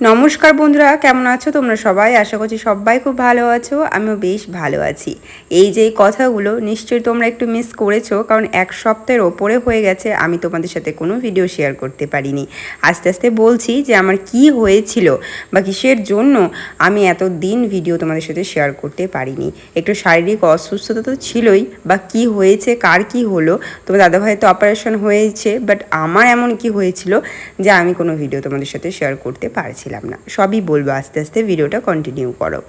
নমস্কার বন্ধুরা, কেমন আছো তোমরা সবাই? আশা করছি সবাই খুব ভালো আছো, আমিও বেশ ভালো আছি। এই যে কথাগুলো নিশ্চয়ই তোমরা একটু মিস করেছ, কারণ এক সপ্তাহের ওপরে হয়ে গেছে, আমি তোমাদের সাথে কোনো ভিডিও শেয়ার করতে পারিনি। আস্তে আস্তে বলছি যে আমার কি হয়েছিল বা কিসের জন্য আমি এত দিন ভিডিও তোমাদের সাথে শেয়ার করতে পারিনি। একটু শারীরিক অসুস্থতা তো ছিলই, বা কি হয়েছে, কার কি হলো, তোমার দাদাভাই তো অপারেশন হয়েছে বাট আমার এমন কি হয়েছিল যে আমি কোনো ভিডিও তোমাদের সাথে শেয়ার করতে পারছিলাম না। সবই বলব, আস্তে আস্তে ভিডিওটা কন্টিনিউ করো।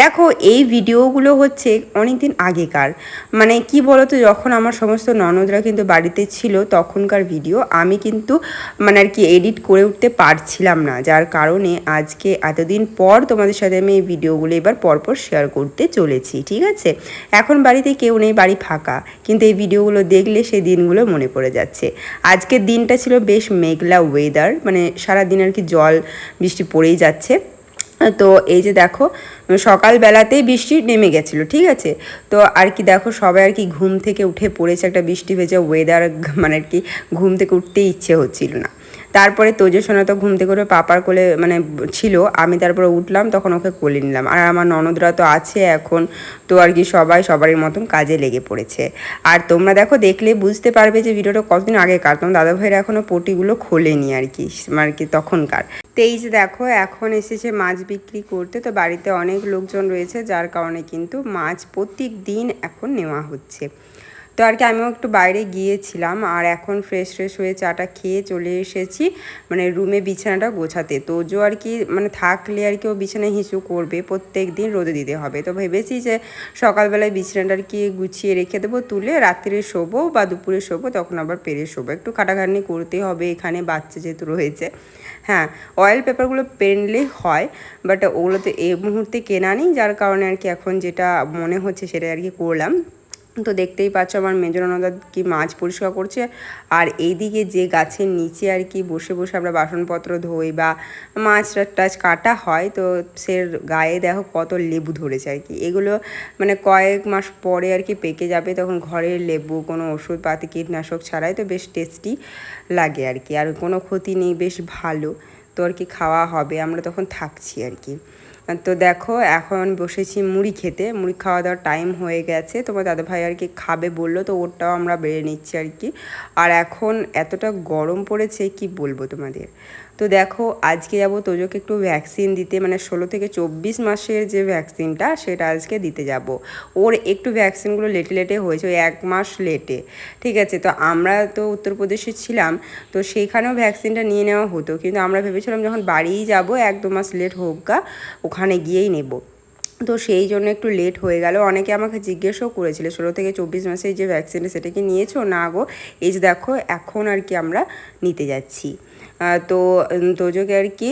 দেখো, এই ভিডিওগুলো হচ্ছে অনেক দিন আগেকার। মানে কি বলতো, যখন আমার সমস্ত ননদরা কিন্তু বাড়িতে ছিল, তখনকার ভিডিও, আমি কিন্তু মানে আর কি এডিট করে উঠতে পারছিলাম না। যার কারণে আজকে এতদিন পর তোমাদের সাথে আমি এই ভিডিওগুলো এবার পরপর শেয়ার করতে চলেছি, ঠিক আছে? এখন বাড়িতে কেউ নেই, বাড়ি ফাঁকা। কিন্তু এই ভিডিওগুলো দেখলে সেই দিনগুলো মনে পড়ে যাচ্ছে। আজকের দিনটা ছিল বেশ মেঘলা ওয়েদার মানে সারা দিন আর কি জল বৃষ্টি পড়েই যাচ্ছে। তো এই যে দেখো, সকালবেলাতেই বৃষ্টি নেমে গেছিল, ঠিক আছে? তো আর কি দেখো, সবাই আর কি ঘুম থেকে উঠে পড়েছে, একটা বৃষ্টি ভেজা ওয়েদার মানে আর কি ঘুম থেকে উঠতেই ইচ্ছে হচ্ছিল না। তারপরে তোজো তো ঘুম থেকে করে পাপার কোলে মানে ছিল, আমি তারপরে উঠলাম, তখন ওকে কোলে নিলাম। আর আমার ননদরা তো আছে এখন, তো আর কি সবাই সবারই মতন কাজে লেগে পড়েছে। আর তোমরা দেখো, দেখলে বুঝতে পারবে যে ভিডিওটা কতদিন আগে কার তোমার দাদা ভাইয়ের এখনও পটিগুলো খোলেনি আর কি আর কি তখনকার। তেইশ দেখো, এখন এসেছে মাছ বিক্রি করতে। তো বাড়িতে অনেক লোকজন রয়েছে, যার কারণে কিন্তু মাছ প্রত্যেক দিন এখন নেওয়া হচ্ছে। তো আর কি আমিও একটু বাইরে গিয়েছিলাম আর এখন ফ্রেশ ফ্রেশ হয়ে চাটা খেয়ে চলে এসেছি মানে রুমে বিছানাটা গোছাতে। তো জো আর কি মানে থাকলে আর কি ও বিছানায় হিঁচু করবে, প্রত্যেক দিন রোদে দিতে হবে। তো ভেবেছি যে সকালবেলায় বিছানাটা আর কি গুছিয়ে রেখে দেবো, তুলে রাত্রে শোবো বা দুপুরে শোবো, তখন আবার পেরে শোবো। একটু খাটাখাটনি করতে হবে, এখানে বাচ্চা যেহেতু রয়েছে। হ্যাঁ অয়েল পেপারগুলো পেনলেই হয় বাট ওগুলো তো এই মুহূর্তে কেনা নেই, যার কারণে আর কি এখন যেটা মনে হচ্ছে সেটা আর কি করলাম। তো দেখতেই পাচ্ছ আমার মেজরানদা কি মাছ পরিষ্কার করছে। আর এইদিকে যে গাছের নিচে আর কি বসে বসে আমরা বাসনপত্র ধোই বা মাছ টাছ কাটা হয়, তো সে গায়ে দেখো কত লেবু ধরেছে আর কি। এগুলো মানে কয়েক মাস পরে আর কি পেকে যাবে, তখন ঘরের লেবু, কোনো ওষুধপাতি, কীটনাশক ছাড়াই তো বেশ টেস্টি লাগে আর কি। আর কোনো ক্ষতি নেই, বেশ ভালো। তো আর কি খাওয়া হবে, আমরা তখন থাকছি আর কি। তো দেখো, এখন বসেছি মুড়ি খেতে, মুড়ি খাওয়া দাওয়ার টাইম হয়ে গেছে তোমার দাদা ভাই আর কি খাবে বলল, তো ওরটাও আমরা বেড়ে নিচ্ছি আর কি। আর এখন এতটা গরম পড়েছে, কি বলব তোমাদের? তো দেখো, আজকে যাব তোজোকে একটু ভ্যাকসিন দিতে মানে ষোলো থেকে চব্বিশ মাসের যে ভ্যাকসিনটা সেটা আজকে দিতে যাব। ওর একটু ভ্যাকসিনগুলো লেটে লেটে হয়েছে, ওই এক মাস লেটে। ঠিক আছে, তো আমরা তো উত্তরপ্রদেশে ছিলাম, তো সেইখানেও ভ্যাকসিনটা নিয়ে নেওয়া হতো। কিন্তু আমরা ভেবেছিলাম যখন বাড়িই যাব, এক দু মাস লেট হোক গা, ওখানে গিয়েই নেব। তো সেই জন্য একটু লেট হয়ে গেল। অনেকে আমাকে জিজ্ঞেসও করেছিল, ষোলো থেকে চব্বিশ মাসের যে ভ্যাকসিনটা সেটা কি নিয়েছো? না গো। এই যে দেখো, এখন আর কি আমরা নিতে যাচ্ছি। তো তোজোকে আর কি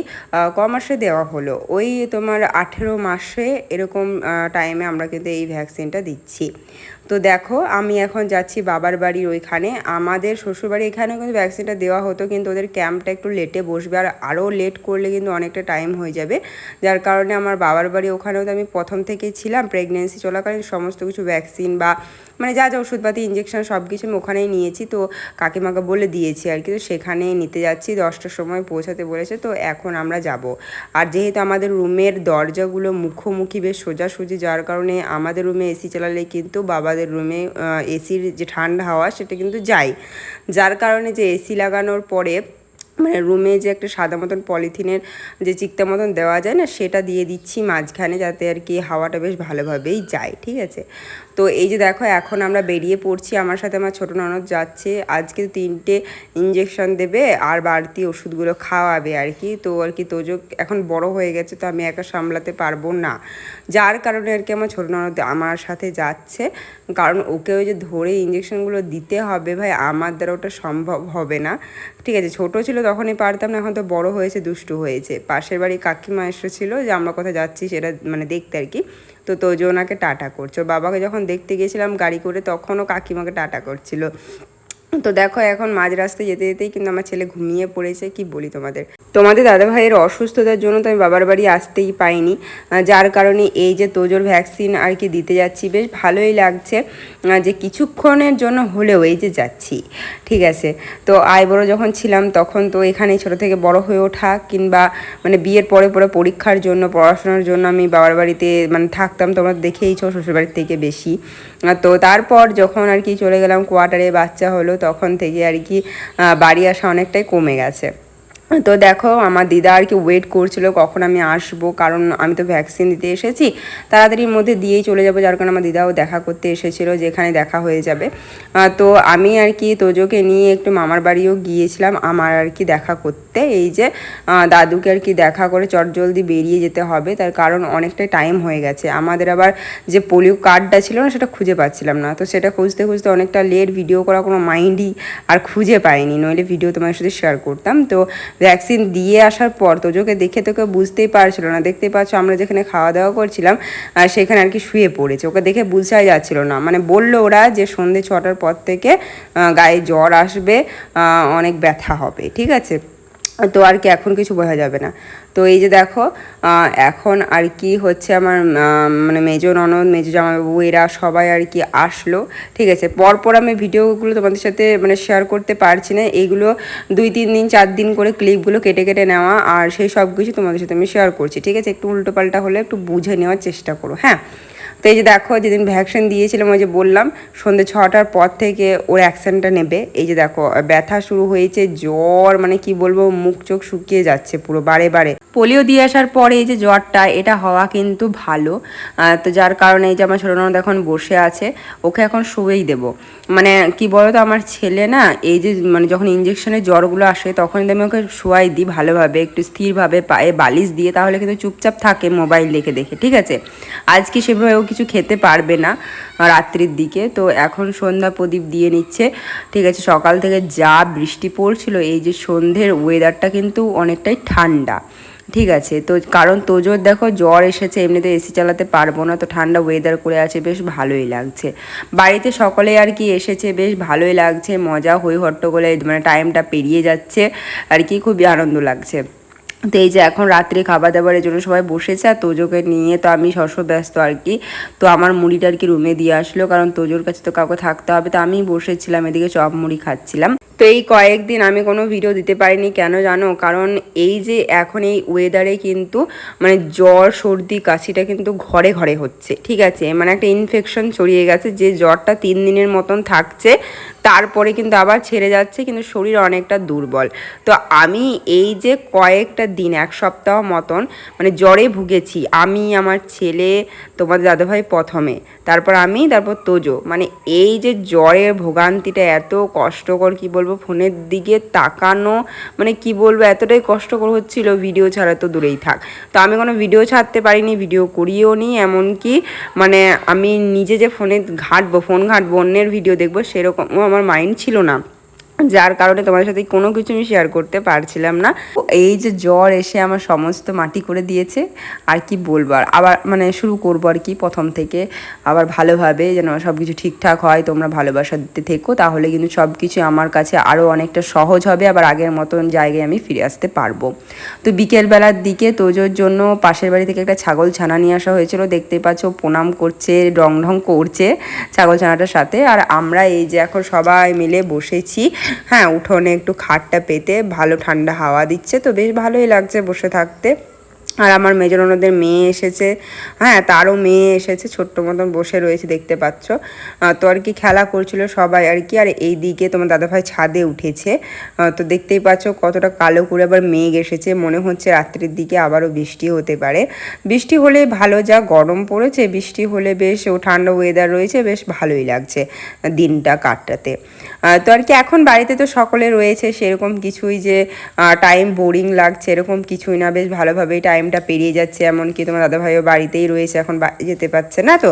ক মাসে দেওয়া হলো। ওই তোমার আঠেরো মাসে এরকম টাইমে আমরা কিন্তু এই ভ্যাকসিনটা দিচ্ছি। তো দেখো, আমি এখন যাচ্ছি বাবার বাড়ির ওইখানে। আমাদের শ্বশুরবাড়ি এখানেও কিন্তু ভ্যাকসিনটা দেওয়া হতো, কিন্তু ওদের ক্যাম্পটা একটু লেটে বসবে। আর আরও লেট করলে কিন্তু অনেকটা টাইম হয়ে যাবে। যার কারণে আমার বাবার বাড়ি ওখানেও তো আমি প্রথম থেকেই ছিলাম। প্রেগনেন্সি চলাকালীন সমস্ত কিছু ভ্যাকসিন বা মানে যা যা ওষুধপাতি ইঞ্জেকশন সব কিছু আমি ওখানেই নিয়েছি। তো কাকিমাকে বলে দিয়েছি আর কি, তো সেখানেই নিতে যাচ্ছি। দশটার সময় পৌঁছাতে বলেছে, তো এখন আমরা যাব। আর যেহেতু আমাদের রুমের দরজাগুলো মুখোমুখি বেশ সোজাসুজি, যার কারণে আমাদের রুমে এসি চালালে কিন্তু বাবাদের রুমে এসির যে ঠান্ডা হাওয়া সেটা কিন্তু যায়। যার কারণে যে এসি লাগানোর পরে মানে রুমে যে একটা সাদা মতন পলিথিনের যে চিকটা মতন দেওয়া যায় না, সেটা দিয়ে দিচ্ছি মাঝখানে যাতে আর কি হাওয়াটা বেশ ভালোভাবেই যায়, ঠিক আছে? তো এই যে দেখো, এখন আমরা বেরিয়ে পড়ছি। আমার সাথে আমার ছোটো ননদ যাচ্ছে। আজকে তিনটে ইঞ্জেকশন দেবে আর বাড়তি ওষুধগুলো খাওয়াবে আর কি। তো আর কি, তোজো এখন বড় হয়ে গেছে, তো আমি একা সামলাতে পারব না। যার কারণে আর কি আমার ছোটো ননদ আমার সাথে যাচ্ছে। কারণ ওকে ওই যে ধরে ইঞ্জেকশনগুলো দিতে হবে ভাই, আমার দ্বারা ওটা সম্ভব হবে না। ঠিক আছে, ছোট ছিল তখনই পারতাম না, এখন তো বড় হয়েছে, দুষ্টু হয়েছে। পাশের বাড়ি কাকিমা এসেছিল যে আমরা কোথায় যাচ্ছি সেটা মানে দেখতে আর কি। তো তোজো ওনাকে টাটা করছ। বাবাকে যখন দেখতে গিয়েছিলাম গাড়ি করে, তখনও কাকিমাকে টাটা করছিল। তো দেখো, এখন মাঝ রাস্তায় যেতে যেতেই কিন্তু আমার ছেলে ঘুমিয়ে পড়েছে, কি বলি তোমাদের? তোমাদের দাদা ভাইয়ের অসুস্থতার জন্য তো আমি বাবার বাড়ি আসতেই পাইনি যার কারণে এই যে তোজোর ভ্যাকসিন আর কি দিতে যাচ্ছি, বেশ ভালোই লাগছে যে কিছুক্ষণের জন্য হলেও এই যে যাচ্ছি, ঠিক আছে? তো আইবড়ো যখন ছিলাম তখন তো এখানেই ছোটো থেকে বড় হয়ে ওঠা, কিংবা মানে বিয়ের পরে পরে পরীক্ষার জন্য, পড়াশোনার জন্য আমি বাবার বাড়িতে মানে থাকতাম, তোমরা দেখেইছো শ্বশুরবাড়ির থেকে বেশি। তো তারপর যখন আর কি চলে গেলাম, কোয়ার্টারে বাচ্চা হলো তখন থেকে আর কি বাড়ি আসা অনেকটাই কমে গেছে। তো দেখো, আমার দিদা আর কি ওয়েট করছিল কখন আমি আসব, কারণ আমি তো ভ্যাকসিন দিতে এসেছি। তাড়াতাড়ির মধ্যে দিয়েই চলে যাব, যার কারণে আমার দিদাও দেখা করতে এসেছিল যেখানে দেখা হয়ে যাবে। তো আমি আর কি তোজোকে নিয়ে একটু মামার বাড়িও গিয়েছিলাম আমার আর কি দেখা করতে। এই যে দাদুকে আর কি দেখা করে চটজলদি বেরিয়ে যেতে হবে, তার কারণ অনেকটাই টাইম হয়ে গেছে। আমাদের আবার যে পোলিও কার্ডটা ছিল না, সেটা খুঁজে পাচ্ছিলাম না। তো সেটা খুঁজতে খুঁজতে অনেকটা লেট ভিডিও করা কোনো মাইন্ডই আর খুঁজে পাইনি, নইলে ভিডিও তোমার সাথে শেয়ার করতাম। তো ভ্যাকসিন দিয়ে আসার পর তোজোকে দেখে তোকে বুঝতেই পারছিল না। দেখতে পাচ্ছ আমরা যেখানে খাওয়া দাওয়া করছিলাম আর সেখানে আর কি শুয়ে পড়েছে। ওকে দেখে বুঝাই যাচ্ছিল না। মানে বলল ওরা যে সন্ধে ছটার পর থেকে গায়ে জ্বর আসবে অনেক ব্যথা হবে। ঠিক আছে? তো আর কি এখন কিছু বোঝা যাবে না। তো এই যে দেখো এখন আর কি হচ্ছে আমার মানে মেজো ননদ, মেজো জামাইবাবু, এরা সবাই আর কি আসলো, ঠিক আছে? পরপর আমি ভিডিওগুলো তোমাদের সাথে মানে শেয়ার করতে পারছি না। এইগুলো দুই তিন দিন, চার দিন করে ক্লিপগুলো কেটে কেটে নেওয়া আর সেই সব কিছু তোমাদের সাথে আমি শেয়ার করছি, ঠিক আছে? একটু উল্টো পাল্টা হলে একটু বুঝে নেওয়ার চেষ্টা করো হ্যাঁ? তো এই যে দেখো, যেদিন ভ্যাকসিন দিয়েছিলাম, ওই যে বললাম সন্ধ্যে ছটার পর থেকে ওর অ্যাকশনটা নেবে। এই যে দেখো, ব্যথা শুরু হয়েছে, জ্বর মানে কি বলব, মুখ চোখ শুকিয়ে যাচ্ছে পুরো বারে বারে। পোলিও দিয়ে আসার পরে এই যে জ্বরটা, এটা হওয়া কিন্তু ভালো। তো যার কারণে এই যে আমার ছোটো ননদ এখন বসে আছে, ওকে এখন শুয়েই দেবো। মানে কি বলতো, আমার ছেলে না, এই যে মানে যখন ইঞ্জেকশনের জ্বরগুলো আসে তখন আমি ওকে শোয়াই দিই ভালোভাবে, একটু স্থিরভাবে পায়ে বালিশ দিয়ে, তাহলে কিন্তু চুপচাপ থাকে মোবাইল দেখে দেখে, ঠিক আছে? আজকে সেভাবে ও কিছু খেতে পারবে না রাত্রির দিকে। তো এখন সন্ধ্যা প্রদীপ দিয়ে নিচ্ছে। ঠিক আছে, সকাল থেকে যা বৃষ্টি পড়ছিল, এই যে সন্ধ্যের ওয়েদারটা কিন্তু অনেকটাই ঠান্ডা। ঠিক আছে, তো কারণ তোজোর দেখো জ্বর এসেছে, এমনিতে এসি চালাতে পারব না, তো ঠান্ডা ওয়েদার করে আছে, বেশ ভালোই লাগছে। বাড়িতে সকলে আর কি এসেছে, বেশ ভালোই লাগছে, মজা হই হট্টগোলে মানে টাইমটা পেরিয়ে যাচ্ছে, আর কি খুবই আনন্দ লাগছে। তো এই যে এখন রাত্রে খাবার দাবারের জন্য সবাই বসেছে আর তোজোকে নিয়ে তো আমি শস্য ব্যস্ত আর কি। তো আমার মুড়িটা আর কি রুমে দিয়ে আসলো, কারণ তোজোর কাছে তো কাউকে থাকতে হবে, তো আমি বসেছিলাম, এদিকে চপ মুড়ি খাচ্ছিলাম। তো এই কয়েকদিন আমি কোনো ভিডিও দিতে পারিনি, কেন জানো? কারণ এই যে এখন এই ওয়েদারে কিন্তু মানে জ্বর, সর্দি, কাশিটা কিন্তু ঘরে ঘরে হচ্ছে, ঠিক আছে? মানে একটা ইনফেকশন ছড়িয়ে গেছে, যে জ্বরটা তিন দিনের মতন থাকছে, তারপরে কিন্তু আবার ছেড়ে যাচ্ছে, কিন্তু শরীর অনেকটা দুর্বল। তো আমি এই যে কয়েকটা দিন, এক সপ্তাহ মতন মানে জ্বরে ভুগেছি, আমি, আমার ছেলে তোমার দাদাভাই প্রথমে তারপর আমি, তারপর তোজো। মানে এই যে জ্বরের ভোগান্তিটা এত কষ্টকর, কি বলব, ফোনের দিকে তাকানো মানে কি বলব, এতটাই কষ্টকর হচ্ছিল, ভিডিও ছাড়া তো দূরেই থাক। তো আমি কোনো ভিডিও ছাড়তে পারিনি, ভিডিও করিও নি, এমনকি মানে আমি নিজে যে ফোনে ঘাঁটবো, ফোন ঘাঁটবো, অন্যের ভিডিও দেখব, সেরকমও আমার মাইন্ড ছিল না। যার কারণে তোমাদের সাথে কোনো কিছু আমি শেয়ার করতে পারছিলাম না। এই যে জ্বর এসে আমার সমস্ত মাটি করে দিয়েছে, আর কি বলব আর, আবার মানে শুরু করব আর কি প্রথম থেকে। আবার ভালোভাবে যেন সব কিছু ঠিকঠাক হয়, তোমরা ভালোবাসা দিতে থেকো, তাহলে কিন্তু সব কিছু আমার কাছে আরও অনেকটা সহজ হবে, আবার আগের মতন জায়গায় আমি ফিরে আসতে পারব। তো বিকেলবেলার দিকে তোজোর জন্য পাশের বাড়ি থেকে একটা ছাগল ছানা নিয়ে আসা হয়েছিল। দেখতেই পাচ্ছ প্রণাম করছে রং ঢং করছে ছাগল ছানাটার সাথে। আর আমরা এই যে এখন সবাই মিলে বসেছি হ্যাঁ উঠোনে একটু খাটটা পেতে, ভালো ঠান্ডা হাওয়া দিচ্ছে, তো বেশ ভালোই লাগছে বসে থাকতে। আর আমার মেজরনদের মেয়ে এসেছে। হ্যাঁ তারও মেয়ে এসেছে ছোট্ট মতন বসে রয়েছে দেখতে পাচ্ছ। তো আর কি খেলা করছিল সবাই আর কি। আর এই দিকে তোমার দাদাভাই ছাদে উঠেছে। তো দেখতেই পাচ্ছ কতটা কালো করে আবার মেঘ এসেছে। মনে হচ্ছে রাত্রির দিকে আবারও বৃষ্টি হতে পারে। বৃষ্টি হলে ভালো যা গরম পড়েছে বৃষ্টি হলে বেশ ও ঠান্ডা ওয়েদার রয়েছে বেশ ভালোই লাগছে দিনটা আহ, তো আর কি এখন বাড়িতে তো সকলে রয়েছে সেরকম কিছুই যে টাইম বোরিং লাগছে এরকম কিছুই না। বেশ ভালোভাবেই টাইম টাইমটা পেরিয়ে যাচ্ছে, এমনকি তোমার দাদাভাইও বাড়িতেই রয়েছে, এখন যেতে পারছে না তো?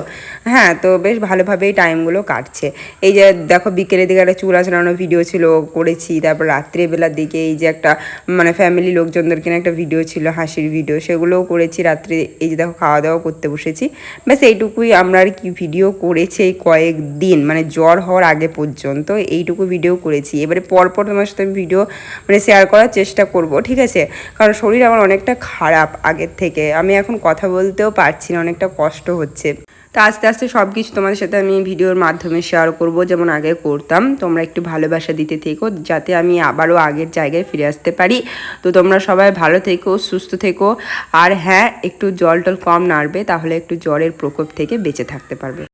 হ্যাঁ তো বেশ ভালোভাবেই টাইমগুলো কাটছে। এই যে দেখো বিকেলের দিকে একটা চুল আচড়ানো ভিডিও ছিল, করেছি, তারপর রাত্রেবেলার দিকে এই যে একটা মানে ফ্যামিলি লোকজনদের কিনে একটা ভিডিও ছিল, হাসির ভিডিও সেগুলোও করেছি। রাত্রে এই যে দেখো খাওয়া দাওয়া করতে বসেছি। ব্যাস, এইটুকুই আমরা আর কি ভিডিও করেছি এই কয়েক দিন মানে জ্বর হওয়ার আগে পর্যন্ত এইটুকু ভিডিও করেছি। এবারে পরপর তোমার সাথে আমি ভিডিও মানে শেয়ার করার চেষ্টা করব, ঠিক আছে? কারণ শরীর আমার অনেকটা খারাপ। আগের থেকে। আমি এখন কথা বলতেও পারছি না, অনেকটা কষ্ট হচ্ছে। তো আস্তে আস্তে সব কিছু তোমাদের সাথে আমি ভিডিওর মাধ্যমে শেয়ার করব, যেমন আগে করতাম। তোমরা একটু ভালোবাসা দিতে থেকো, যাতে আমি আবারও আগের জায়গায় ফিরে আসতে পারি। তো তোমরা সবাই ভালো থেকো, সুস্থ থেকো। আর হ্যাঁ একটু জল টল কম নাড়বে, তাহলে একটু জ্বরের প্রকোপ থেকে বেঁচে থাকতে পারবে।